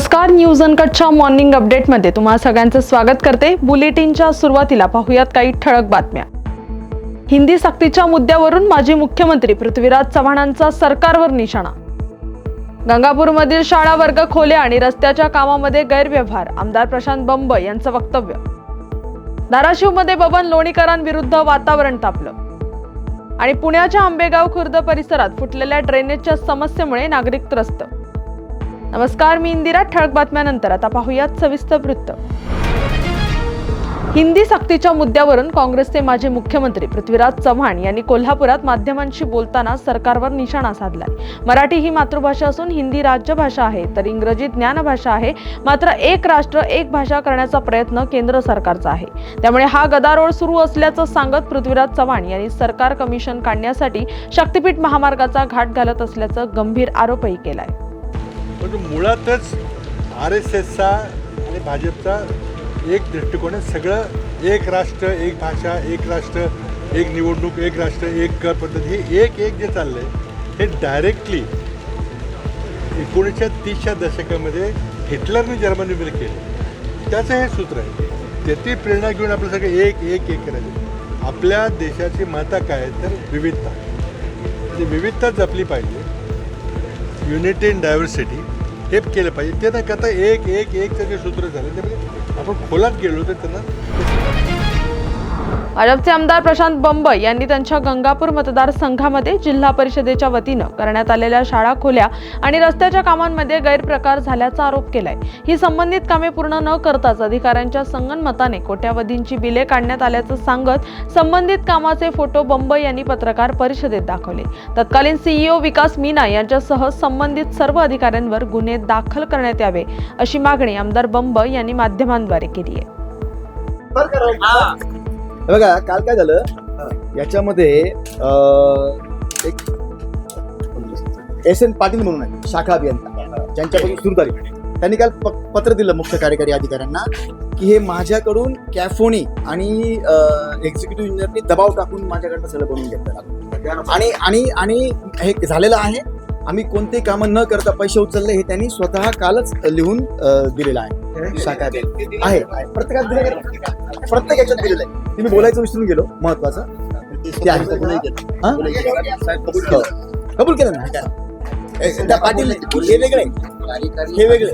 नमस्कार news अनकटच्या morning अपडेटमध्ये तुम्हा सगळ्यांचं स्वागत करते. बुलेटिनच्या सुरुवातीला पाहूयात काही ठळक बातम्या. हिंदी सक्तीच्या मुद्द्यावरून माजी मुख्यमंत्री पृथ्वीराज चव्हाणांचा सरकारवर निशाणा. गंगापूरमधील शाळा वर्ग खोल्या आणि रस्त्याच्या कामामध्ये गैरव्यवहार आमदार प्रशांत बंब यांचं वक्तव्य. धाराशिवमध्ये बबन लोणीकरांविरुद्ध वातावरण तापलं. आणि पुण्याच्या आंबेगाव खुर्द परिसरात फुटलेल्या ड्रेनेजच्या समस्येमुळे नागरिक त्रस्त. नमस्कार मी इंदिरा ठळक बातम्यानंतर. आता पाहूयात सविस्तर वृत्त. हिंदी सक्तीच्या मुद्द्यावरून काँग्रेसचे माजी मुख्यमंत्री पृथ्वीराज चव्हाण यांनी कोल्हापुरात माध्यमांशी बोलताना सरकारवर निशाणा साधलाय. मराठी ही मातृभाषा असून हिंदी राज्यभाषा आहे तर इंग्रजी ज्ञानभाषा आहे. मात्र एक राष्ट्र एक भाषा करण्याचा प्रयत्न केंद्र सरकारचा आहे. त्यामुळे हा गदारोळ सुरू असल्याचं सांगत पृथ्वीराज चव्हाण यांनी सरकार कमिशन काढण्यासाठी शक्तीपीठ महामार्गाचा घाट घालत असल्याचं गंभीर आरोपही केलाय. पण मुळातच आर एस एसचा आणि भाजपचा एक दृष्टिकोन आहे. सगळं एक राष्ट्र एक भाषा एक राष्ट्र एक निवडणूक एक राष्ट्र एक कर पद्धत हे एक एक जे चाललं आहे हे डायरेक्टली एकोणीसशे तीसच्या दशकामध्ये हिटलरने जर्मनीमध्ये केलं. त्याचं हे सूत्र आहे. त्याची प्रेरणा घेऊन आपलं सगळं एक एक एक करायचं. आपल्या देशाची माता काय आहे? तर विविधता. म्हणजे विविधता जपली पाहिजे. युनिटी इन डायव्हर्सिटी हे केलं पाहिजे. ते न करता एक एक एक जे सूत्र झालं. त्यामध्ये म्हणजे आपण खोलात गेलो तर त्यांना. भाजपचे आमदार प्रशांत बंब यांनी त्यांच्या गंगापूर मतदारसंघामध्ये जिल्हा परिषदेच्या वतीनं करण्यात आलेल्या शाळा खोल्या आणि रस्त्याच्या कामांमध्ये गैरप्रकार झाल्याचा आरोप केलाय. ही संबंधित कामे पूर्ण न करताच अधिकाऱ्यांच्या संगनमताने कोट्यावधींची बिले काढण्यात आल्याचं सांगत संबंधित कामाचे फोटो बंब यांनी पत्रकार परिषदेत दाखवले. तत्कालीन सीईओ विकास मीना यांच्यासह संबंधित सर्व अधिकाऱ्यांवर गुन्हे दाखल करण्यात यावे अशी मागणी आमदार बंब यांनी माध्यमांद्वारे केली आहे. बघा काल काय झालं? याच्यामध्ये एक एस एन पाटील म्हणून आहे शाखा अभियंता ज्यांच्यापासून सुरू झाली. त्यांनी काल पत्र दिलं मुख्य कार्यकारी अधिकाऱ्यांना की हे माझ्याकडून कॅफोनी आणि एक्झिक्युटिव्ह इंजिनियरनी दबाव टाकून माझ्याकडनं सगळं बनवून घेतलं. आणि आणि आणि हे झालेलं आहे आम्ही कोणते कामं न करता पैसे उचलले हे त्यांनी स्वतः कालच लिहून दिलेलं आहे शाखा. आहे. प्रत्येकात दिलेलं आहे. प्रत्येक याच्यात दिलेलं आहे ते मी बोलायचं विसरून गेलो महत्वाचं. हा? हो. कबूल केलं ना त्या पाटील हे वेगळे हे वेगळे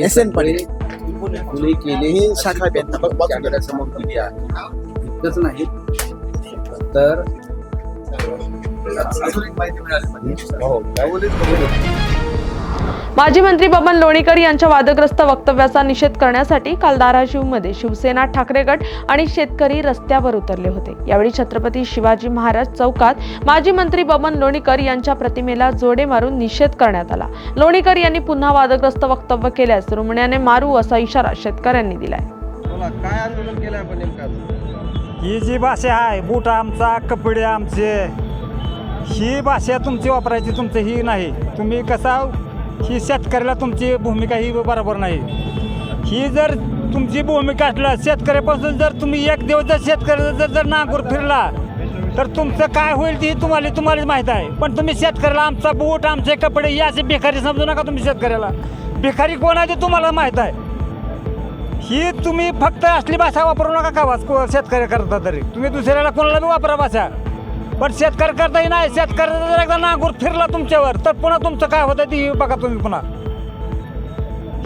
एस एन पाटील केले हे शाखा दिली इतकंच नाही तर माजी मंत्री बबन लोणीकर यांच्या वादग्रस्त वक्तव्याचा निषेध करण्यासाठी काल धाराशिवमध्ये शिवसेना ठाकरे गट आणि शेतकरी रस्त्यावर उतरले होते. यावेळी छत्रपती शिवाजी महाराज चौकात माजी मंत्री बबन लोणीकर यांच्या प्रतिमेला जोडे मारून निषेध करण्यात आला. लोणीकर यांनी पुन्हा वादग्रस्त वक्तव्य केल्यास रुमण्याने मारू असा इशारा शेतकऱ्यांनी दिलाय. ही जी भाषा आहे बूट आमचा कपडे आमचे ही भाषा तुमची वापरायची तुमचं ही नाही. तुम्ही कसा ही शेतकऱ्याला तुमची भूमिका ही बरोबर नाही. ही जर तुमची भूमिका असला शेतकऱ्यापासून जर तुम्ही एक दिवस जर शेतकऱ्याचा जर जर नांगूर फिरला तर तुमचं काय होईल ती तुम्हाला तुम्हालाच माहीत आहे. पण तुम्ही शेतकऱ्याला आमचा बूट आमचे कपडे ही असे भिकारी समजू नका तुम्ही शेतकऱ्याला. भिकारी कोण आहे ते तुम्हाला माहीत आहे. ही तुम्ही फक्त असली भाषा वापरू नका का वाच- शेतकरी करता तरी. तुम्ही दुसऱ्याला कोणाला बी वापरा भाषा. पण शेतकरी करताही नाही. शेतकऱ्याचा जर एकदा नांगूर फिरला तुमच्यावर तर पुन्हा तुमचं काय होतं ती बघा तुम्ही पुन्हा.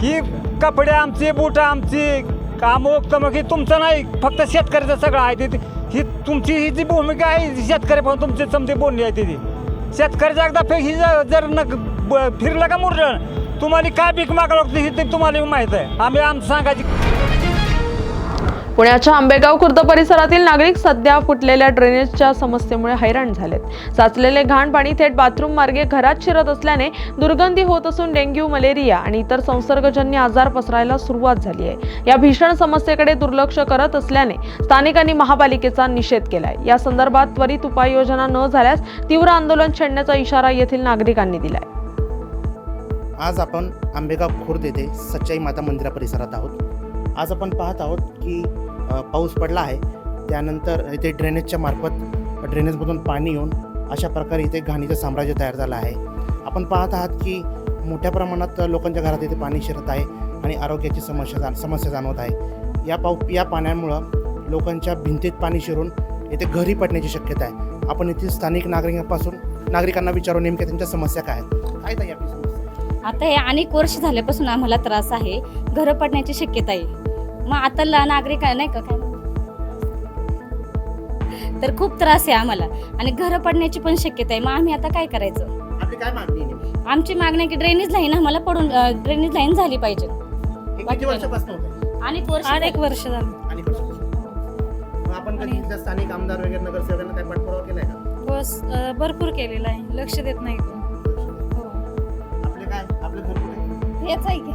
ही कपडे आमची बूट आमची कामोक तमक ही तुमचं नाही. फक्त शेतकऱ्याचं सगळं आहे ते. ही तुमची ही जी भूमिका आहे शेतकरी पण तुमची समजी बोलणी आहे ती. शेतकऱ्याचा एकदा फे- ही जर जर न ब- फिरलं का मुरलं तुम्हाला काय पीक मागावं लागतं हे ते तुम्हाला माहीत आहे. आम्ही आमचं सांगायची पुण्याच्या आंबेगाव खुर्द परिसरातील नागरिक सध्या फुटलेल्या ड्रेनेजच्या समस्येमुळे हैराण झालेत. साचलेले घाण पाणी थेट बाथरूम मार्गे घरात शिरत असल्याने दुर्गंधी होत असून डेंग्यू मलेरिया आणि इतर संसर्गजन्य आजार पसरायला सुरुवात झाली आहे. या भीषण समस्येकडे दुर्लक्ष करत असल्याने स्थानिकांनी महापालिकेचा निषेध केलाय. या संदर्भात त्वरित उपाययोजना न झाल्यास तीव्र आंदोलन छेडण्याचा इशारा येथील नागरिकांनी दिलाय. आज आपण आंबेगाव खुर्द येथे सच्चाई माता मंदिरा परिसरात आहोत. आज आपण पाहत आहोत की पाऊस पडला आहे. त्यानंतर इथे ड्रेनेजच्या मार्फत ड्रेनेजमधून पाणी येऊन अशा प्रकारे इथे घाणीचं साम्राज्य तयार झालं आहे. आपण पाहत आहात की मोठ्या प्रमाणात लोकांच्या घरात इथे पाणी शिरत आहे आणि आरोग्याची समस्या जाण समस्या जाणवत आहे. या पाऊ या पाण्यामुळं लोकांच्या भिंतीत पाणी शिरून इथे घरी पडण्याची शक्यता आहे. आपण येथील स्थानिक नागरिकांपासून नागरिकांना विचारू नेमक्या त्यांच्या समस्या काय आहेत. काय आता हे अनेक वर्ष झाल्यापासून आम्हाला त्रास आहे. घरं पडण्याची शक्यता आहे. मग आता ला नागरिक आहे नाही का? काय? तर खूप त्रास आहे आम्हाला. आणि घरं पडण्याची पण शक्यता आहे. मग आम्ही आता काय करायचं? आपली काय मागणी आहे? आमची मागणी आहे की ड्रेनेज लाईन आम्हाला पडून ड्रेनेज लाईन झाली पाहिजे. हे किती वर्षापासून होत? आहे अनेक वर्ष अनेक वर्ष झालं. आणि मग आपण कधी इथल्या स्थानिक आमदार वगैरे नगरसेवकांना काय पाठपुरावा केलाय का? बस भरपूर केलेला आहे. लक्ष देत नाही. हेच आहे की.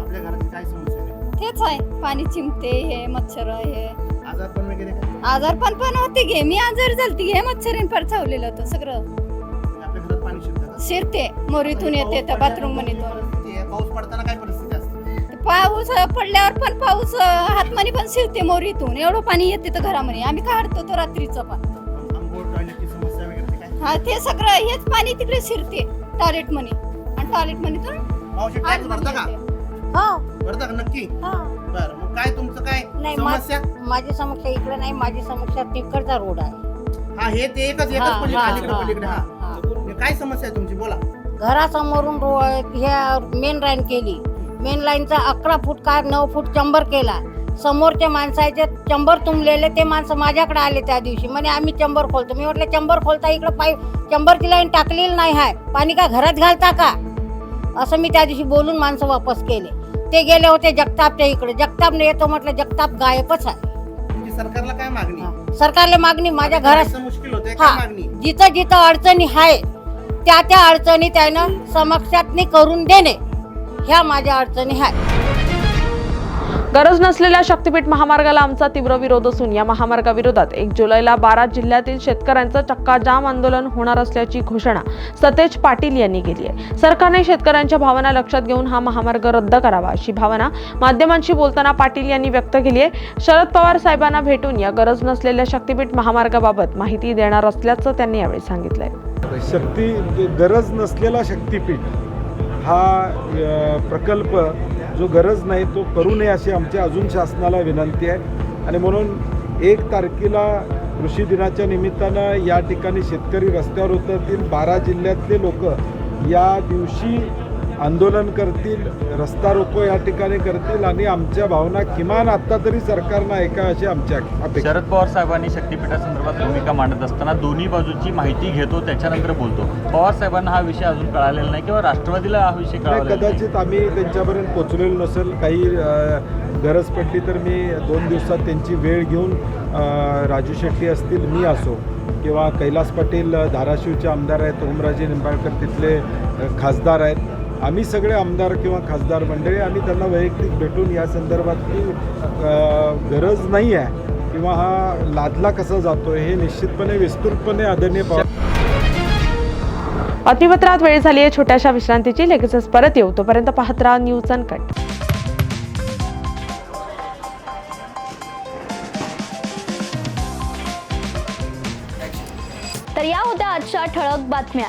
आपल्या काय समस्या आहे? तेच आहे. पाणी चिमते हे मच्छर हे. आजार पण वगैरे काय? आजार पण होते घे. मी आजार झालती घे मच्छरीन फार चावलेलं होतं सगळं. आपल्या घरात पाणी शिरतं का? शिरते. मोरीतून येते तर बाथरूममध्ये. पाऊस पडताना काय परिस्थिती असते? पाऊस पडल्यावर पण पाऊस हातमानी पण शिरते मोरीतून. एवढं पाणी येते तर घरामध्ये. आम्ही काढतो तो रात्रीचं पण. आंघोळ टॉयलेटची समस्या वगैरे ते काय? हा ते सगळं हेच पाणी तिकडे शिरते. टॉयलेटमध्ये आणि टॉयलेटमध्ये तर पाऊस टॅक्स भरता का? हो. भरता का? नक्की? हो. बरं मग काय तुमचं काय? नाही, मा- समस्या? माझी समस्या इकडे नाही माझी समस्या तिकडचा रोड आहे. हा हे ते एकच हा, एकच पलीकडे हा, अलीकडे हा, पलीकडे हा. हा. काय समस्या आहे तुमची? बोला. घरासमोरून रो ह्या मेन लाईन केली. मेन लाईनचा अकरा फूट का नऊ फूट चंबर केला. समोरच्या माणसाचे चंबर तुंबलेले ते माणसं माझ्याकडे आले त्या दिवशी. म्हणे आम्ही चंबर खोलतो. मी म्हटलं चंबर खोलता इकडे पाईप चंबरची लाईन टाकलेली नाही आहे पाणी का घरात घालता का? असं मी त्या दिवशी बोलून माणसं वापस केले. ते गेले होते जगतापच्या इकडे. जगतापने येतो म्हटलं जगताप गायबच आहे. तुमची सरकारला काय मागणी. सरकारला मागणी माझ्या घरात मुश्किल होते हा. जिथं जिथं अडचणी आहे त्या त्या अडचणी त्यानं समक्षातनी करून देणे. ह्या माझ्या अडचणी आहेत गरज नसलेल्या शक्तीपीठ महामार्गाला आमचा तीव्र विरोध असून या महामार्गाविरोधात एक जुलैला बारा जिल्ह्यातील शेतकऱ्यांचं चक्काजाम आंदोलन होणार असल्याची घोषणा सतेज पाटील यांनी केली आहे. सरकारने शेतकऱ्यांच्या भावना लक्षात घेऊन हा महामार्ग रद्द करावा अशी भावना माध्यमांशी बोलताना पाटील यांनी व्यक्त केली आहे. शरद पवार साहेबांना भेटून या गरज नसलेल्या शक्तीपीठ महामार्गाबाबत माहिती देणार असल्याचं त्यांनी यावेळी सांगितलंय. शक्ती गरज नसलेला शक्तीपीठ हा प्रकल्प जो गरज नाही तो करू नये अशी आमची अजून शासनाला विनंती आहे. आणि म्हणून एक तारखेला कृषी दिनाच्या निमित्तानं या ठिकाणी शेतकरी रस्त्यावर उतरतील. बारा जिल्ह्यातले लोक या दिवशी आंदोलन करतील रस्ता रोको या ठिकाणी करतील आणि आमच्या भावना किमान आत्ता तरी सरकारनं ऐका अशी आमची अपेक्षा. शरद पवार साहेबांनी शक्तीपीठासंदर्भात भूमिका मांडत असताना दोन्ही बाजूची माहिती घेतो त्याच्यानंतर बोलतो. पवार साहेबांना हा विषय अजून कळालेला नाही किंवा राष्ट्रवादीला हा विषय नाही. कदाचित आम्ही त्यांच्यापर्यंत पोचलेलो नसेल काही गरज पडली तर मी दोन दिवसात त्यांची वेळ घेऊन राजू शेट्टी असतील मी असो किंवा कैलास पाटील धाराशिवचे आमदार आहेत ओमराजे निंबाळकर तिथले खासदार आहेत. आम्ही सगळे आमदार किंवा खासदार मंडळी आम्ही त्यांना वैयक्तिक भेटून या संदर्भातली गरज नाही आहे किंवा हा लादला कसा जातो हे निश्चितपणे विस्तृतपणे आदरणीय पवार अतिवत्रात वेळ झाली आहे छोट्याशा विश्रांतीची. लगेचच परत येऊ. तोपर्यंत पाहत राहा न्यूज अनकट तर या होत्या आजच्या ठळक बातम्या.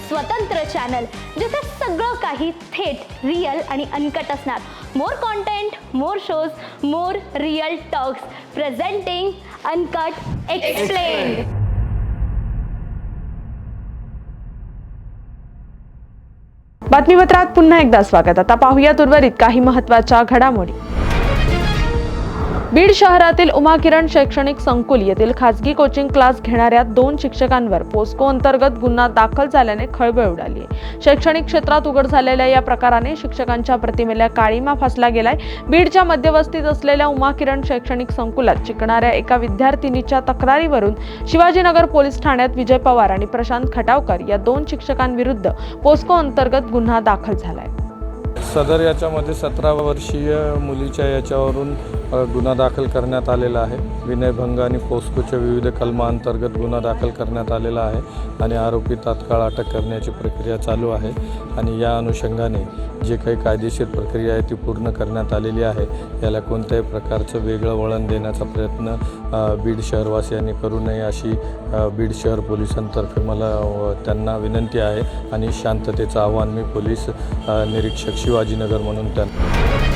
स्वतंत्र चॅनल जिथे सगळं काही थेट रिअल आणि अनकट असणार. More content more shows more real talks presenting uncut explain बातमीपत्रात पुन्हा एकदा स्वागत. आता पाहूयात उर्वरित काही महत्त्वाच्या घडामोडी. बीड शहरातील उमा किरण शैक्षणिक संकुल येथील खासगी कोचिंग क्लास घेणाऱ्या दोन शिक्षकांवर पोस्को अंतर्गत गुन्हा दाखल झाल्याने खळबळ उडाली. आहे शैक्षणिक क्षेत्रात उघड झालेल्या या प्रकाराने शिक्षकांच्या प्रतिमेला काळीमा फासला गेलाय. बीडच्या मध्यवस्तीत असलेल्या उमा किरण शैक्षणिक संकुलात शिकणाऱ्या एका विद्यार्थिनीच्या तक्रारीवरून शिवाजीनगर पोलीस ठाण्यात विजय पवार आणि प्रशांत खटावकर या दोन शिक्षकांविरुद्ध पोस्को अंतर्गत गुन्हा दाखल झालाय. सदर याच्यामध्ये सतरा वर्षीय मुलीच्या याच्यावरून गुन्हा दाखल करण्यात आलेला आहे. विनयभंग आणि पोस्कोच्या विविध कलमांतर्गत गुन्हा दाखल करण्यात आलेला आहे आणि आरोपी तात्काळ अटक करण्याची प्रक्रिया चालू आहे आणि या अनुषंगाने जे काही कायदेशीर प्रक्रिया आहे ती पूर्ण करण्यात आलेली आहे. याला कोणत्याही प्रकारचं वेगळं वळण देण्याचा प्रयत्न बीड शहरवासियांनी करू नये अशी बीड शहर पोलिसांतर्फे मला त्यांना विनंती आहे आणि शांततेचं आव्हान मी पोलीस निरीक्षक शिवाजीनगर म्हणून त्यांना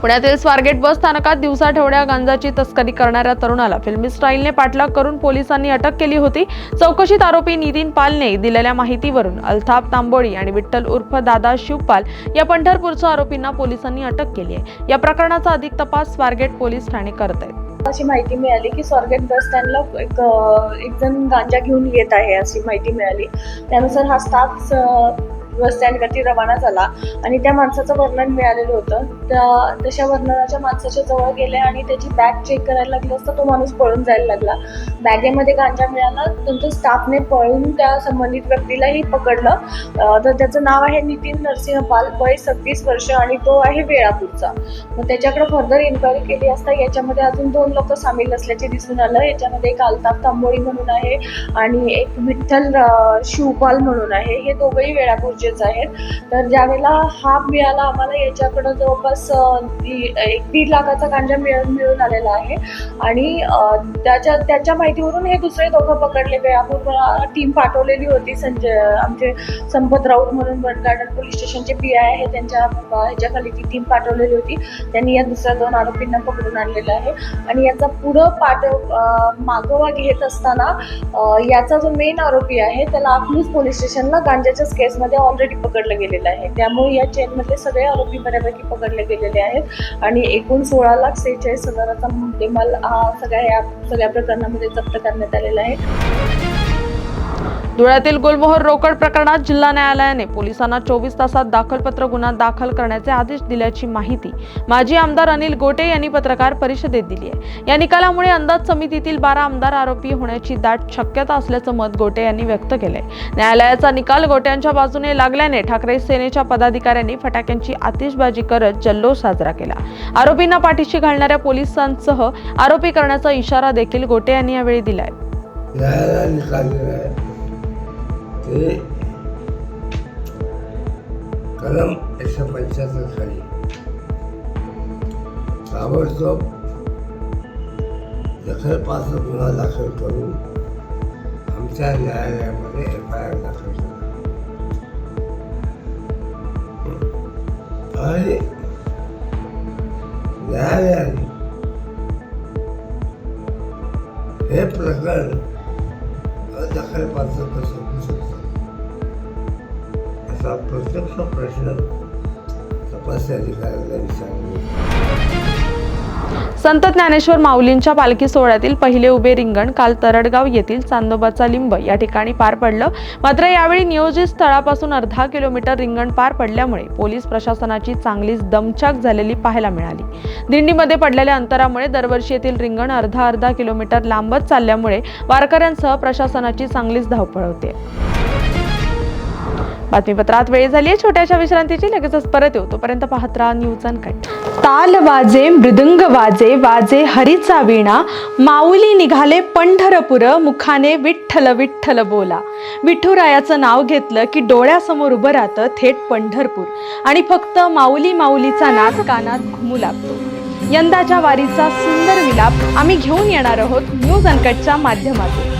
पुण्यातील स्वारगेट बस स्थानकात दिवसा ठेवड्या गांजाची तस्करी करणाऱ्या तरुणाला फिल्मी स्टाईलने पाठलाग करून पोलिसांनी अटक केली होती. चौकशीत आरोपी नितीन पालने दिलेल्या माहितीवरून अल्ताफ तांबोळी आणि विठ्ठल उर्फ दादा शिवपाल या पंढरपूरच्या आरोपींना पोलिसांनी अटक केली आहे. या प्रकरणाचा अधिक तपास स्वारगेट पोलीस ठाणे करत आहेत. अशी माहिती मिळाली की स्वारगेट बस स्टँडला एक एकजण एक जण गांजा घेऊन येत आहे अशी माहिती मिळाली. त्यानुसार हा स्टाफ बस स्टँडवरती रवाना झाला आणि त्या माणसाचं वर्णन मिळालेलं होतं. त्या तशा वर्णनाच्या माणसाच्या जवळ गेले आणि त्याची बॅग चेक करायला लागली असता तो माणूस पळून जायला लागला. बॅगेमध्ये गांजा मिळाला त्यांच्या स्टाफने पळून त्या संबंधित व्यक्तीलाही पकडलं. तर त्याचं नाव आहे नितीन नरसिंह पाल वय सव्वीस वर्ष आणि तो आहे वेळापूरचा. मग त्याच्याकडे फर्दर इन्क्वायरी केली असता याच्यामध्ये अजून दोन लोक सामील असल्याचे दिसून आलं. याच्यामध्ये एक अल्ताफ तांबोळी म्हणून आहे आणि एक विठ्ठल शिवपाल म्हणून आहे. हे दोघंही गरजेचं आहे तर ज्यावेळेला हा मिळाला आम्हाला याच्याकडं जवळपास दी- एक दीड लाखाचा गांजा मिळून मिळून आलेला आहे. आणि त्याच्या त्याच्या माहितीवरून हे दुसरे दोघं पकडले आपण टीम पाठवलेली होती संजय आमचे संपत राऊत म्हणून वन गार्डन पोलीस स्टेशनचे पी आय आहे. त्यांच्या ह्याच्याखाली ती टीम पाठवलेली होती. त्यांनी या दुसऱ्या दोन आरोपींना पकडून आणलेलं आहे. आणि याचा पुढं पाठ मागोवा घेत असताना याचा जो मेन आरोपी आहे त्याला अकलूज पोलीस स्टेशनला गांजाच्याच केसमध्ये ऑलरेडी पकडलं गेलेलं आहे. त्यामुळे या चेनमधले सगळे आरोपी बऱ्यापैकी पकडले गेलेले आहेत. आणि एकूण सोळा लाख सेहेचाळीस हजाराचा मुद्देमाल हा सगळ्या या सगळ्या प्रकरणामध्ये जप्त करण्यात आलेला आहे. धुळ्यातील गुलमोहर रोकड प्रकरणात जिल्हा न्यायालयाने पोलिसांना चोवीस तासात दाखलपत्र गुन्हा दाखल करण्याचे आदेश दिल्याची माहिती माजी आमदार अनिल गोटे यांनी पत्रकार परिषदेत दिली आहे. या निकालामुळे अंदाज समितीतील बारा आमदार आरोपी होण्याची दाट शक्यता असल्याचं मत गोटे यांनी व्यक्त केलंय. न्यायालयाचा निकाल गोट्यांच्या बाजूने लागल्याने ठाकरे सेनेच्या पदाधिकाऱ्यांनी फटाक्यांची आतिषबाजी करत जल्लोष साजरा केला. आरोपींना पाठीशी घालणाऱ्या पोलिसांसह आरोपी करण्याचा इशारा देखील गोटे यांनी यावेळी दिलाय. ते कलम एकशे पंच्याहत्तर खाली. ताबडतोब दखलपात्र गुन्हा दाखल करून आमच्या न्यायालयामध्ये एफ आय आर दाखल आणि न्यायालयाने हे प्रकरण दखलपात्र कसं असा प्रत्यक्ष प्रश्न तपास अधिकाऱ्याला विचारले. संत ज्ञानेश्वर माऊलींच्या पालखी सोहळ्यातील पहिले उभे रिंगण काल तरडगाव येथील चांदोबाचा लिंब या ठिकाणी पार पडलं. मात्र यावेळी नियोजित स्थळापासून अर्धा किलोमीटर रिंगण पार पडल्यामुळे पोलीस प्रशासनाची चांगलीच दमछाक झालेली पाहायला मिळाली. दिंडीमध्ये पडलेल्या अंतरामुळे दरवर्षी येथील रिंगण अर्धा अर्धा किलोमीटर लांबच चालल्यामुळे वारकऱ्यांसह प्रशासनाची चांगलीच धावपळ होते. बातमीपत्रात वेळ झाली आहे छोट्याशा विश्रांतीची लगेचच परत येऊ. तोपर्यंत पाहत राहा न्यूज अनकट. ताल वाजे मृदुंग वाजे वाजे हरीचा वीणा. माऊली निघाले पंढरपुर मुखाने विठ्ठल विठ्ठल बोला. विठुरायाचं नाव घेतलं की डोळ्यासमोर उभं राहतं थेट पंढरपूर. आणि फक्त माऊली माऊलीचा नाद कानात घुमू लागतो. यंदाच्या वारीचा सुंदर विलाप आम्ही घेऊन येणार आहोत न्यूज अनकटच्या माध्यमातून.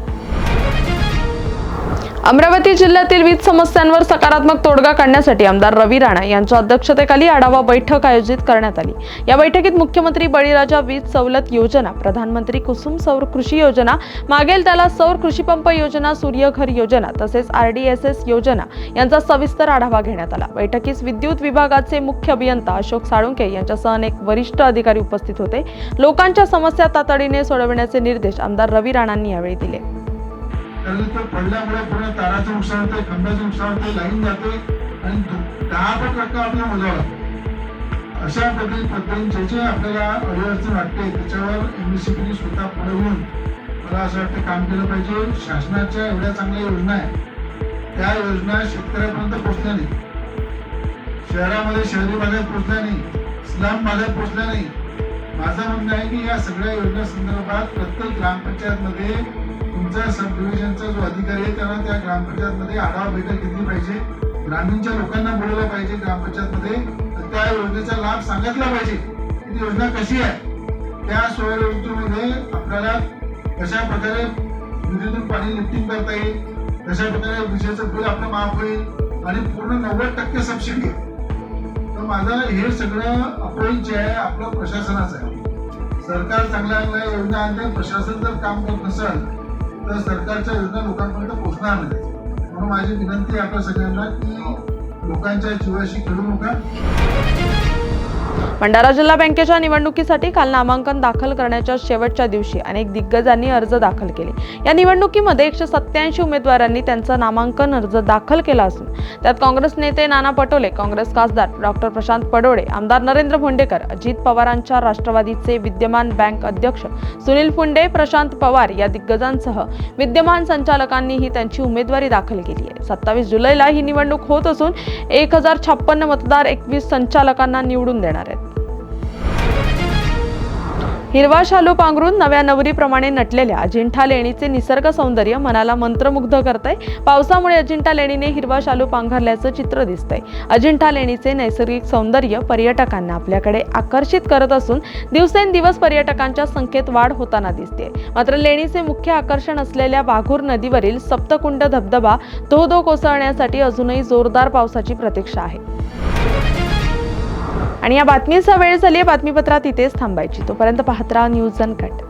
अमरावती जिल्ह्यातील वीज समस्यांवर सकारात्मक तोडगा काढण्यासाठी आमदार रवी राणा यांच्या अध्यक्षतेखाली आढावा बैठक आयोजित करण्यात आली. या बैठकीत मुख्यमंत्री बळीराजा वीज सवलत योजना प्रधानमंत्री कुसुम सौर कृषी योजना मागेल त्याला सौर कृषीपंप योजना सूर्यघर योजना तसेच आरडीएसएस योजना यांचा सविस्तर आढावा घेण्यात आला. बैठकीस विद्युत विभागाचे मुख्य अभियंता अशोक साळुंके यांच्यासह अनेक वरिष्ठ अधिकारी उपस्थित होते. लोकांच्या समस्या तातडीने सोडविण्याचे निर्देश आमदार रवी राणांनी यावेळी दिले. कारण तो पडल्यामुळे पूर्ण ताराचं नुकसान होते खंब्याचं नुकसान होते लाईन जाते आणि दहा पण रक्कम आपल्याला मोजावं लागते अशा पद्धती पद्धतीने जे जे आपल्याला अडचण वाटते त्याच्यावर एम एस सी पीने स्वतः पुढे होऊन मला असं वाटतं काम केलं पाहिजे. शासनाच्या एवढ्या चांगल्या योजना आहेत. त्या योजना शेतकऱ्यापर्यंत पोचल्या नाही शहरामध्ये शहरी भागात पोचल्या नाही स्लम भागात पोचल्या नाही माझं म्हणणं आहे की या सगळ्या योजना संदर्भात प्रत्येक ग्रामपंचायतमध्ये तुमचा सब डिव्हिजनचा जो अधिकारी आहे त्यांना त्या ग्रामपंचायतमध्ये आढावा बैठक घेतली पाहिजे. ग्रामीणच्या लोकांना बोलवलं पाहिजे ग्रामपंचायतमध्ये. तर त्या योजनेचा लाभ सांगितला पाहिजे. ती योजना कशी आहे? त्या सौर आपल्याला कशा प्रकारे विजेतून पाणी लिफ्टिंग करता येईल? कशा प्रकारे विजेचं बिल आपलं माफ होईल? आणि पूर्ण नव्वद टक्के सबसिडी तर माझं हे सगळं अपोज जे आहे आपलं प्रशासनाचं आहे. सरकार चांगल्या चांगल्या योजना आणते. प्रशासन जर काम करत नसेल तर सरकारच्या योजना लोकांपर्यंत पोहोचणार नाही. म्हणून माझी विनंती आहे आपल्या सगळ्यांना की लोकांच्या जीवाशी खेळू नका. भंडारा जिल्हा बँकेच्या निवडणुकीसाठी काल नामांकन दाखल करण्याच्या शेवटच्या दिवशी अनेक दिग्गजांनी अर्ज दाखल केले. या निवडणुकीमध्ये एकशे सत्याऐंशी उमेदवारांनी त्यांचा नामांकन अर्ज दाखल केला असून त्यात काँग्रेस नेते नाना पटोले काँग्रेस खासदार डॉक्टर प्रशांत पडोळे आमदार नरेंद्र भोंडेकर अजित पवारांच्या राष्ट्रवादीचे विद्यमान बँक अध्यक्ष सुनील फुंडे प्रशांत पवार या दिग्गजांसह विद्यमान संचालकांनीही त्यांची उमेदवारी दाखल केली आहे. सत्तावीस जुलैला ही निवडणूक होत असून एक हजार छप्पन्न मतदार एकवीस संचालकांना निवडून देणार आहेत. हिरवा शालू पांघरून नव्या नवरीप्रमाणे नटलेल्या अजिंठा लेणीचे निसर्ग सौंदर्य मनाला मंत्रमुग्ध करतंय. पावसामुळे अजिंठा लेणीने हिरवा शालू पांघरल्याचं चित्र दिसतंय. अजिंठा लेणीचे नैसर्गिक सौंदर्य पर्यटकांना आपल्याकडे आकर्षित करत असून दिवसेंदिवस पर्यटकांच्या संख्येत वाढ होताना दिसते मात्र लेणीचे मुख्य आकर्षण असलेल्या वाघूर नदीवरील सप्तकुंड धबधबा धो धो कोसळण्यासाठी अजूनही जोरदार पावसाची प्रतीक्षा आहे. आणि या बातमीचा वेळ झाली आहे. बातमीपत्रात इथेच थांबायची. तोपर्यंत पाहत राहा न्यूज अनकट